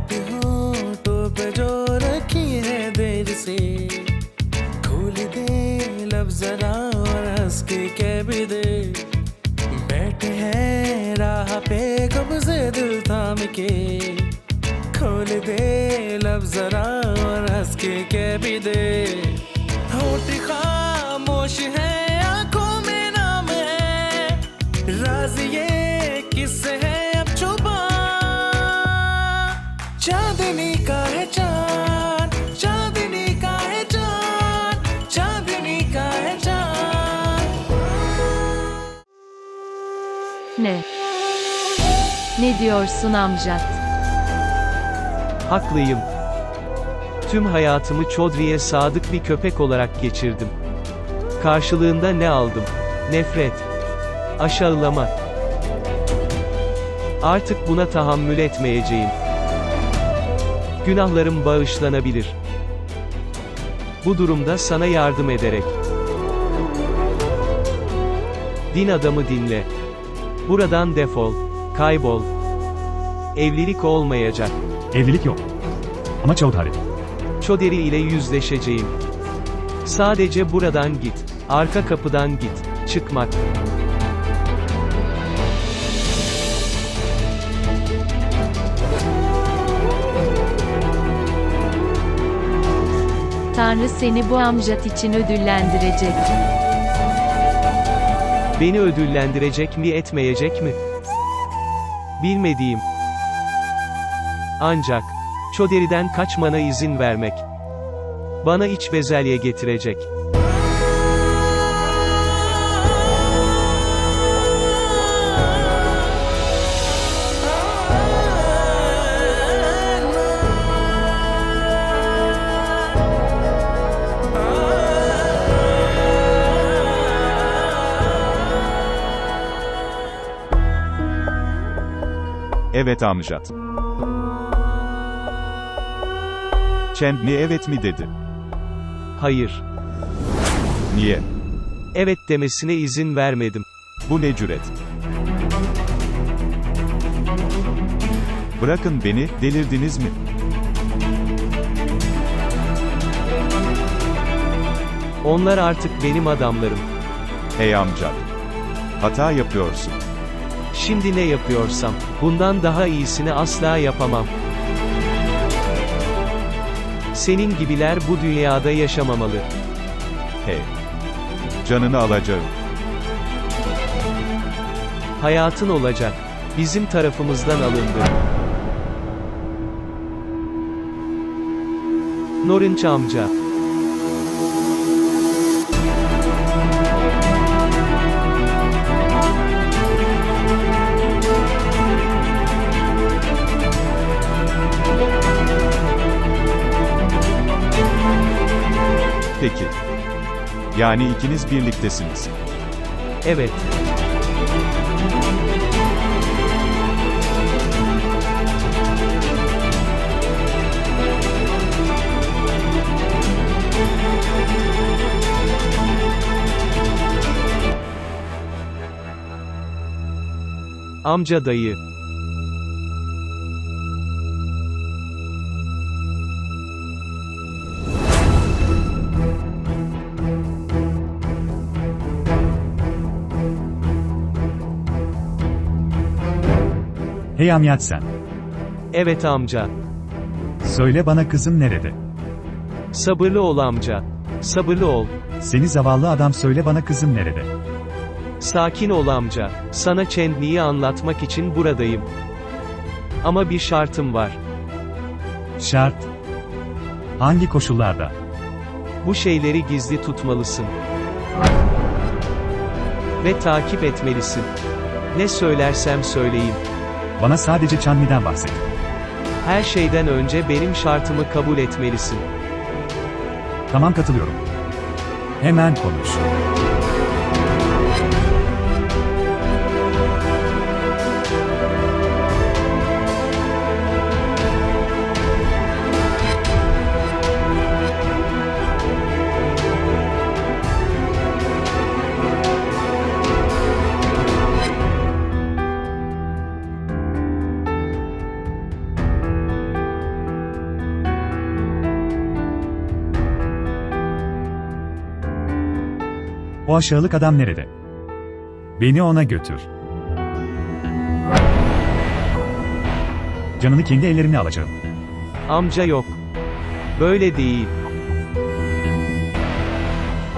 बात होठों पे जो रखी है देर से। खोल दे लब जरा और हंस के कह भी दे। बैठे हैं राह पे कब से दिल थाम के। खोल दे लब जरा और हंस के कह भी दे। होठ खामोश है, आँखों में नाम है। राज ये चांदनी का है चांद चांदनी का है चांद चांदनी का है चांद Ne? Ne diyorsun amcat? Haklıyım. Tüm hayatımı Chodri'ye sadık bir köpek olarak geçirdim. Karşılığında ne aldım? Nefret. Aşağılama. Artık buna tahammül etmeyeceğim. Günahlarım bağışlanabilir. Bu durumda sana yardım ederek. Din adamı dinle. Buradan defol. Kaybol. Evlilik olmayacak. Evlilik yok. Ama Çavdari. Çoderi ile yüzleşeceğim. Sadece buradan git. Arka kapıdan git. Çıkmak. Tanrı seni bu amcat için ödüllendirecek. Beni ödüllendirecek mi etmeyecek mi? Bilmediğim. Ancak, Çoderi'den kaçmana izin vermek. Bana iç bezelye getirecek. Evet amcat. Chandni evet mi dedi? Hayır. Niye? Evet demesine izin vermedim. Bu ne cüret? Bırakın beni, delirdiniz mi? Onlar artık benim adamlarım. Hey amcat. Hata yapıyorsun. Şimdi ne yapıyorsam, bundan daha iyisini asla yapamam. Senin gibiler bu dünyada yaşamamalı. Hey. Canını alacağım. Hayatın olacak. Bizim tarafımızdan alındı. Norinç amca. Peki. Yani ikiniz birliktesiniz. Evet. Amca dayı. Hey amyat sen. Evet amca. Söyle bana kızım nerede? Sabırlı ol amca. Sabırlı ol. Seni zavallı adam söyle bana kızım nerede? Sakin ol amca. Sana Chandni'yi anlatmak için buradayım. Ama bir şartım var. Şart. Hangi koşullarda? Bu şeyleri gizli tutmalısın. Ve takip etmelisin. Ne söylersem söyleyeyim. Bana sadece Çanmi'den bahset. Her şeyden önce benim şartımı kabul etmelisin. Tamam katılıyorum. Hemen konuş. Aşağılık adam nerede? Beni ona götür. Canını kendi ellerimle alacağım. Amca yok. Böyle değil.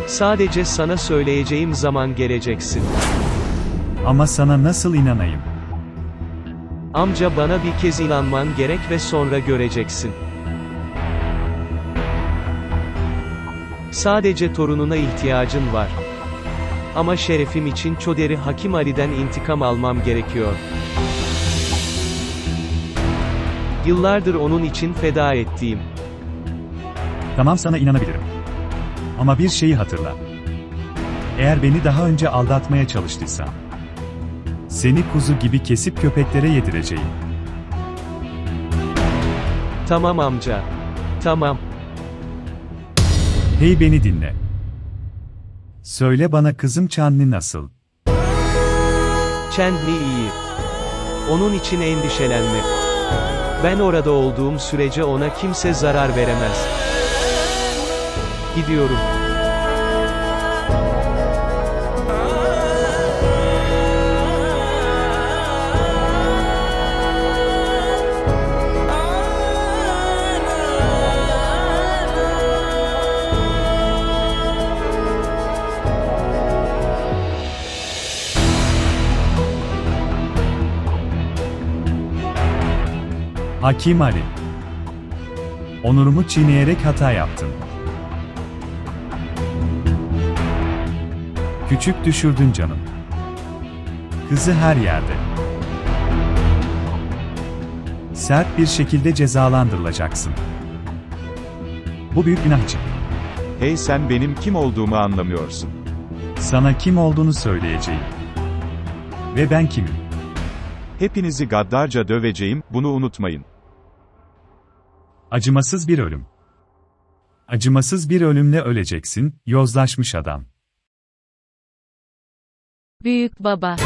Sadece sana söyleyeceğim zaman geleceksin. Ama sana nasıl inanayım? Amca bana bir kez inanman gerek ve sonra göreceksin. Sadece torununa ihtiyacın var. Ama şerefim için Çoderi Hakim Ali'den intikam almam gerekiyor. Yıllardır onun için feda ettiğim. Tamam sana inanabilirim. Ama bir şeyi hatırla. Eğer beni daha önce aldatmaya çalıştıysan, seni kuzu gibi kesip köpeklere yedireceğim. Tamam amca. Tamam. Hey beni dinle. Söyle bana kızım Çanlı nasıl? Chandni iyi. Onun için endişelenme. Ben orada olduğum sürece ona kimse zarar veremez. Gidiyorum. Hakim Ali. Onurumu çiğneyerek hata yaptın. Küçük düşürdün canım. Kızı her yerde. Sert bir şekilde cezalandırılacaksın. Bu büyük günah için. Hey sen benim kim olduğumu anlamıyorsun. Sana kim olduğunu söyleyeceğim. Ve ben kimim? Hepinizi gaddarca döveceğim, bunu unutmayın. Acımasız bir ölüm. Acımasız bir ölümle öleceksin, yozlaşmış adam. Büyük baba.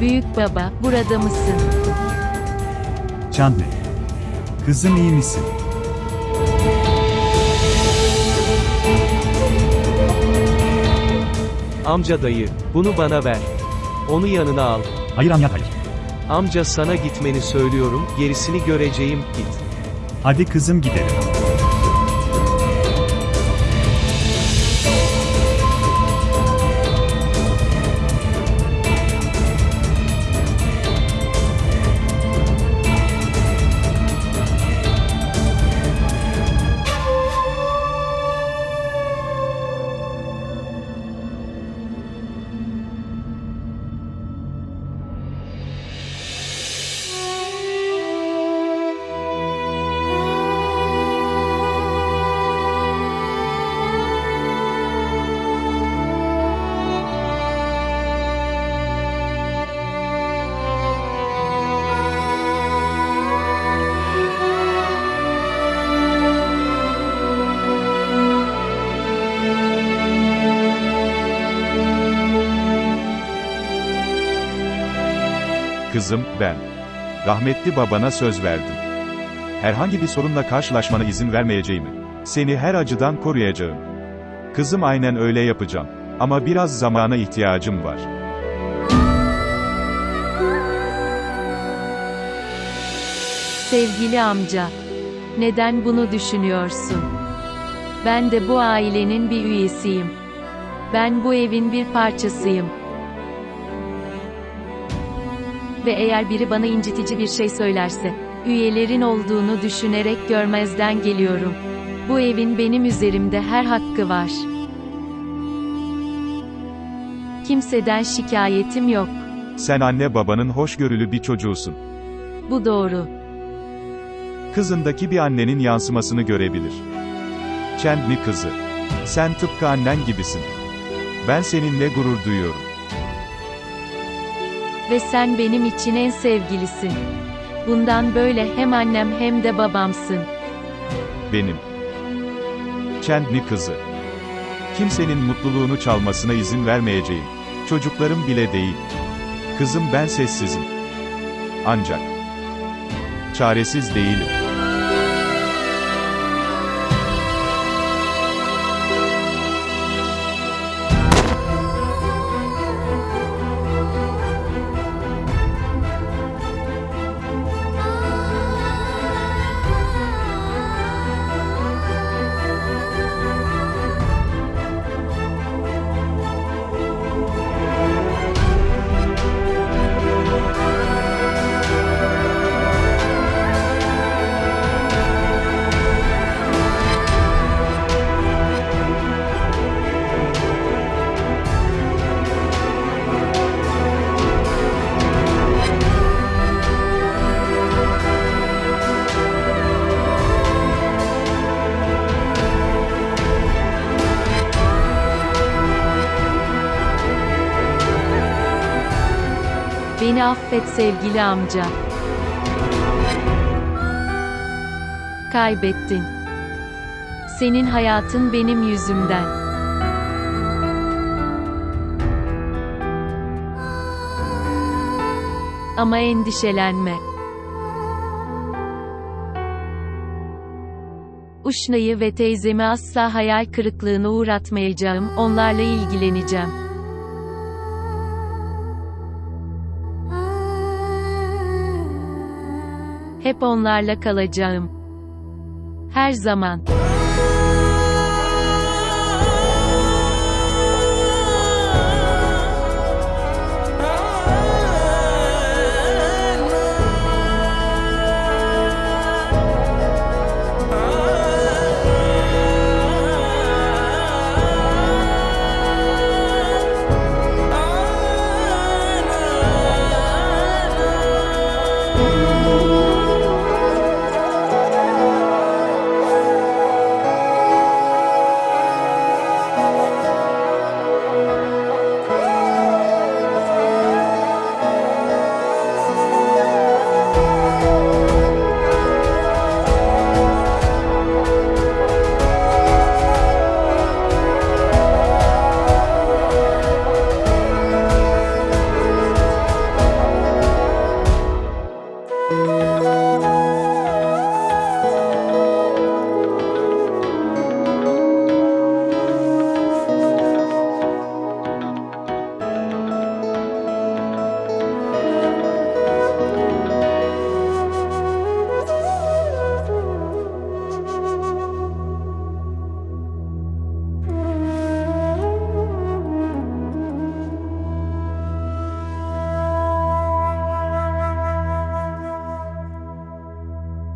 Büyük baba, burada mısın? Chandni. Kızım iyi misin? Amca dayı, bunu bana ver. Onu yanına al. Hayır amca hayır. Amca sana gitmeni söylüyorum, gerisini göreceğim, git. Hadi kızım gidelim. Kızım, ben. Rahmetli babana söz verdim. Herhangi bir sorunla karşılaşmana izin vermeyeceğimi. Seni her acıdan koruyacağım. Kızım aynen öyle yapacağım. Ama biraz zamana ihtiyacım var. Sevgili amca, neden bunu düşünüyorsun? Ben de bu ailenin bir üyesiyim. Ben bu evin bir parçasıyım. Ve eğer biri bana incitici bir şey söylerse, üyelerin olduğunu düşünerek görmezden geliyorum. Bu evin benim üzerimde her hakkı var. Kimseden şikayetim yok. Sen anne babanın hoşgörülü bir çocuğusun. Bu doğru. Kızındaki bir annenin yansımasını görebilir. Chandni kızı. Sen tıpkı annen gibisin. Ben seninle gurur duyuyorum. Ve sen benim için en sevgilisin. Bundan böyle hem annem hem de babamsın. Benim. Chandni kızı. Kimsenin mutluluğunu çalmasına izin vermeyeceğim. Çocuklarım bile değil. Kızım ben sessizim. Ancak çaresiz değilim. Beni affet sevgili amca. Kaybettin. Senin hayatın benim yüzümden. Ama endişelenme. Uşna'yı ve teyzemi asla hayal kırıklığına uğratmayacağım, onlarla ilgileneceğim. Hep onlarla kalacağım. Her zaman.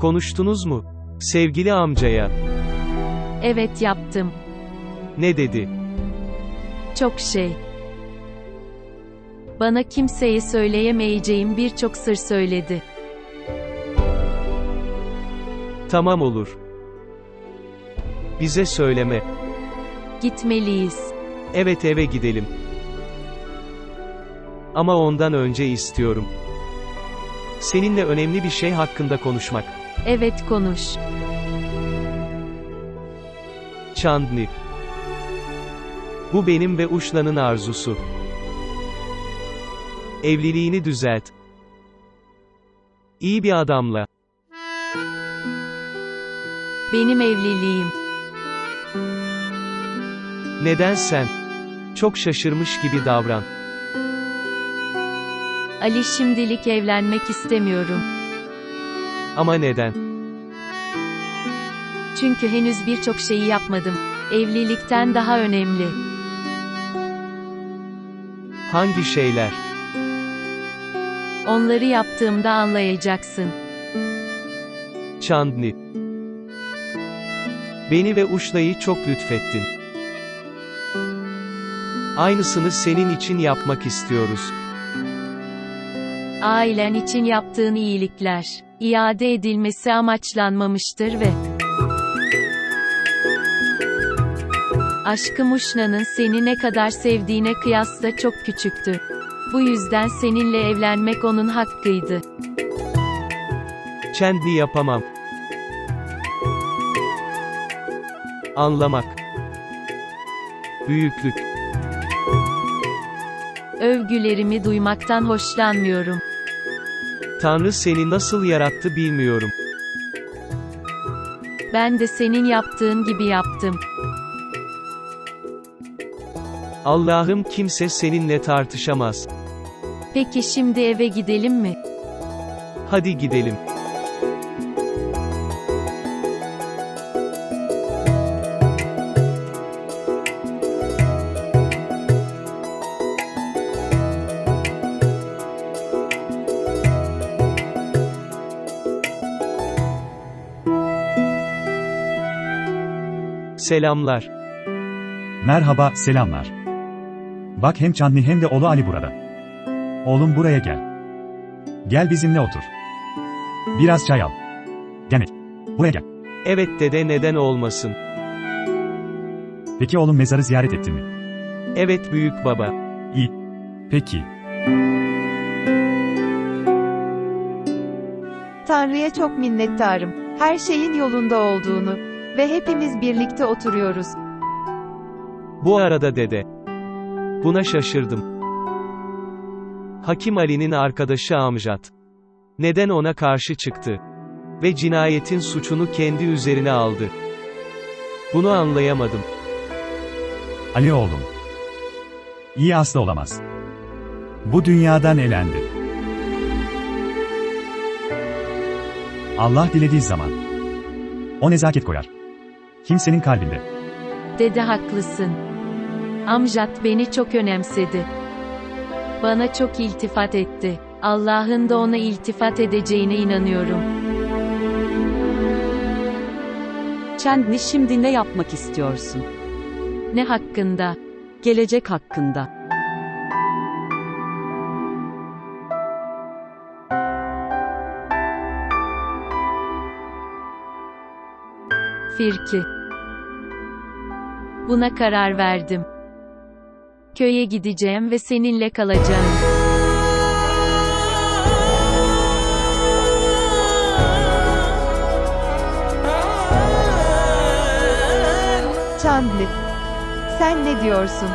Konuştunuz mu? Sevgili amcaya. Evet yaptım. Ne dedi? Çok şey. Bana kimseye söyleyemeyeceğim birçok sır söyledi. Tamam olur. Bize söyleme. Gitmeliyiz. Evet eve gidelim. Ama ondan önce istiyorum. Seninle önemli bir şey hakkında konuşmak. Evet konuş. Chandni. Bu benim ve Uşla'nın arzusu. Evliliğini düzelt. İyi bir adamla. Benim evliliğim. Neden sen? Çok şaşırmış gibi davran. Ali şimdilik evlenmek istemiyorum. Ama neden? Çünkü henüz birçok şeyi yapmadım. Evlilikten daha önemli. Hangi şeyler? Onları yaptığımda anlayacaksın. Chandni. Beni ve Uşla'yı çok lütfettin. Aynısını senin için yapmak istiyoruz. Ailen için yaptığın iyilikler, iade edilmesi amaçlanmamıştır ve Aşkım Uşna'nın seni ne kadar sevdiğine kıyasla çok küçüktü. Bu yüzden seninle evlenmek onun hakkıydı. Chandni yapamam. Anlamak. Büyüklük. Övgülerimi duymaktan hoşlanmıyorum. Tanrı seni nasıl yarattı bilmiyorum. Ben de senin yaptığın gibi yaptım. Allah'ım kimse seninle tartışamaz. Peki şimdi eve gidelim mi? Hadi gidelim. Selamlar. Merhaba, selamlar. Bak hem Chandni hem de oğlu Ali burada. Oğlum buraya gel. Gel bizimle otur. Biraz çay al. Gel. Buraya gel. Evet dede neden olmasın? Peki oğlum mezarı ziyaret ettin mi? Evet büyük baba. İyi. Peki. Tanrı'ya çok minnettarım. Her şeyin yolunda olduğunu ve hepimiz birlikte oturuyoruz. Bu arada dede. Buna şaşırdım. Hakim Ali'nin arkadaşı Amjad. Neden ona karşı çıktı? Ve cinayetin suçunu kendi üzerine aldı. Bunu anlayamadım. Ali oğlum. İyi asla olamaz. Bu dünyadan elendi. Allah dilediği zaman. O nezaket koyar. Kimsenin kalbinde. Dede haklısın. Amjad beni çok önemsedi. Bana çok iltifat etti. Allah'ın da ona iltifat edeceğine inanıyorum. Chandni şimdi ne yapmak istiyorsun? Ne hakkında? Gelecek hakkında. Firki. Buna karar verdim. Köye gideceğim ve seninle kalacağım. Chandler, sen ne diyorsun?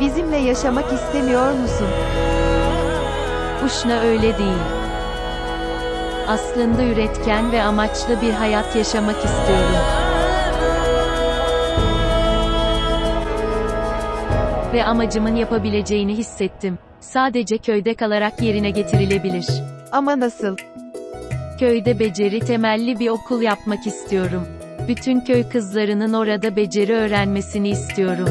Bizimle yaşamak istemiyor musun? Uşna öyle değil. Aslında üretken ve amaçlı bir hayat yaşamak istiyorum. Ve amacımın yapabileceğini hissettim. Sadece köyde kalarak yerine getirilebilir. Ama nasıl? Köyde beceri temelli bir okul yapmak istiyorum. Bütün köy kızlarının orada beceri öğrenmesini istiyorum.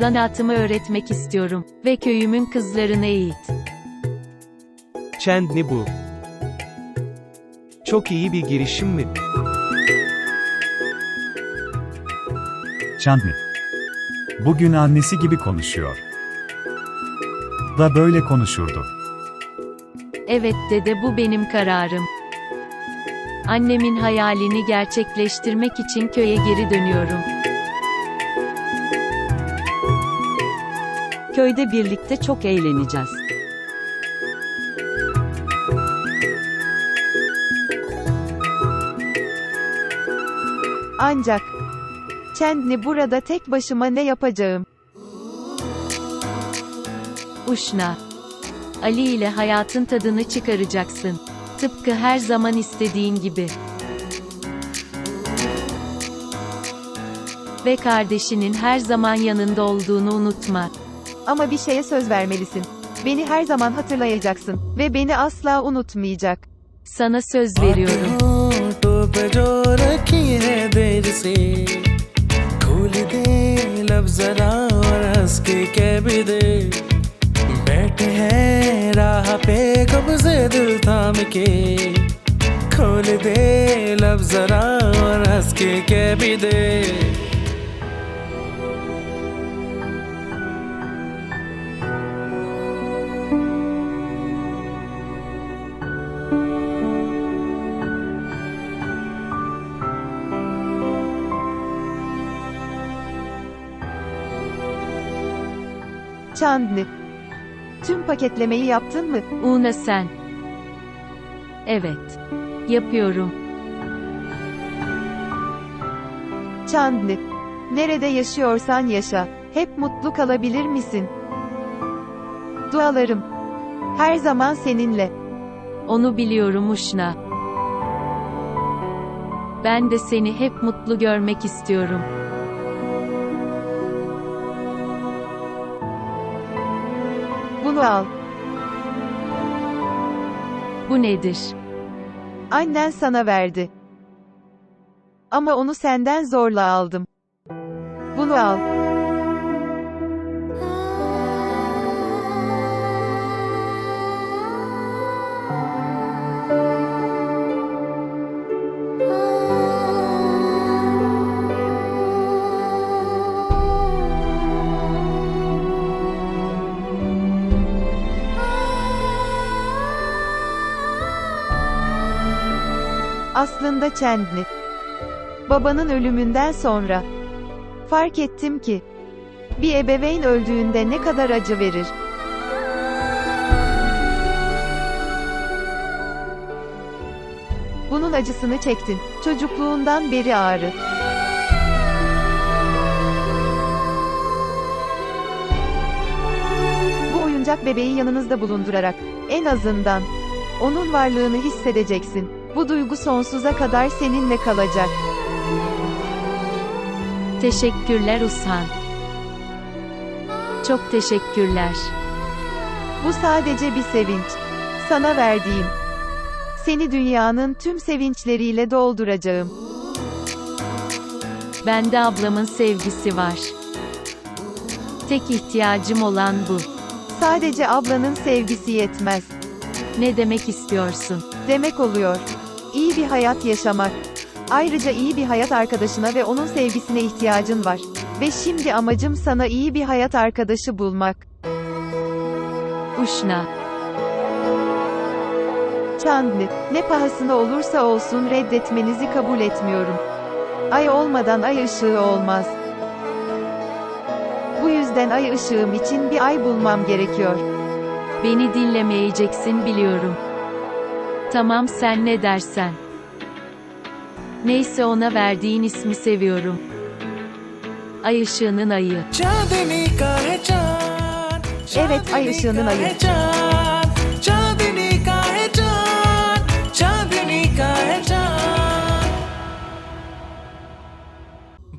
Zanaatımı öğretmek istiyorum ve köyümün kızlarına eğit. Chandni bu. Çok iyi bir girişim mi? Chandni. Bugün annesi gibi konuşuyor. Da böyle konuşurdu. Evet dede bu benim kararım. Annemin hayalini gerçekleştirmek için köye geri dönüyorum. Köyde birlikte çok eğleneceğiz. Ancak Chandni burada tek başıma ne yapacağım? Uşna. Ali ile hayatın tadını çıkaracaksın. Tıpkı her zaman istediğin gibi. Ve kardeşinin her zaman yanında olduğunu unutma. Ama bir şeye söz vermelisin. Beni her zaman hatırlayacaksın ve beni asla unutmayacak. Sana söz veriyorum. खोल दे लब जरा और हंस के कह भी दे। बैठे हैं राह पे, कब दिल थाम के? खोल दे लब जरा और हंस के कह भी दे। Chandni. Tüm paketlemeyi yaptın mı? Una sen. Evet. Yapıyorum. Chandni. Nerede yaşıyorsan yaşa. Hep mutlu kalabilir misin? Dualarım. Her zaman seninle. Onu biliyorum Uşna. Ben de seni hep mutlu görmek istiyorum. Bunu al. Bu nedir? Annen sana verdi. Ama onu senden zorla aldım. Bunu al. Aslında Chandni. Babanın ölümünden sonra fark ettim ki bir ebeveyn öldüğünde ne kadar acı verir. Bunun acısını çektin. Çocukluğundan beri ağrı. Bu oyuncak bebeği yanınızda bulundurarak en azından onun varlığını hissedeceksin. Bu duygu sonsuza kadar seninle kalacak. Teşekkürler Ushan. Çok teşekkürler. Bu sadece bir sevinç. Sana verdiğim. Seni dünyanın tüm sevinçleriyle dolduracağım. Bende ablamın sevgisi var. Tek ihtiyacım olan bu. Sadece ablanın sevgisi yetmez. Ne demek istiyorsun? Demek oluyor. İyi bir hayat yaşamak. Ayrıca iyi bir hayat arkadaşına ve onun sevgisine ihtiyacın var. Ve şimdi amacım sana iyi bir hayat arkadaşı bulmak. Uşna. Chandni, ne pahasına olursa olsun reddetmenizi kabul etmiyorum. Ay olmadan ay ışığı olmaz. Bu yüzden ay ışığım için bir ay bulmam gerekiyor. Beni dinlemeyeceksin biliyorum. Tamam sen ne dersen. Neyse ona verdiğin ismi seviyorum. Ay ışığının ayı. चांदनी का है चांद Evet, ay चांदनी ışığının का ayı. है चांद चांदनी का है चांद चांदनी का है चांद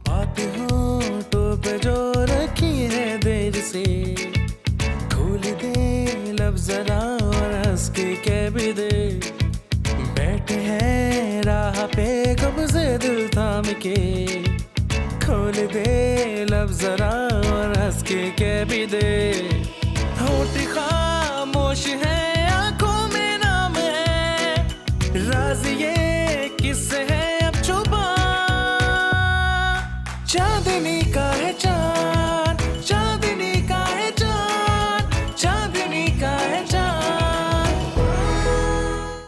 बात होठों पे जो रखी है देर से खोल दे लब जरा और हंस के कह भी दे दिल थाम के खोल दे लब जरा और हंस के कह भी दे। होठ खामोश है, आँखों में नाम है। राज ये किससे है, अब छुपा। चांदनी का चाँद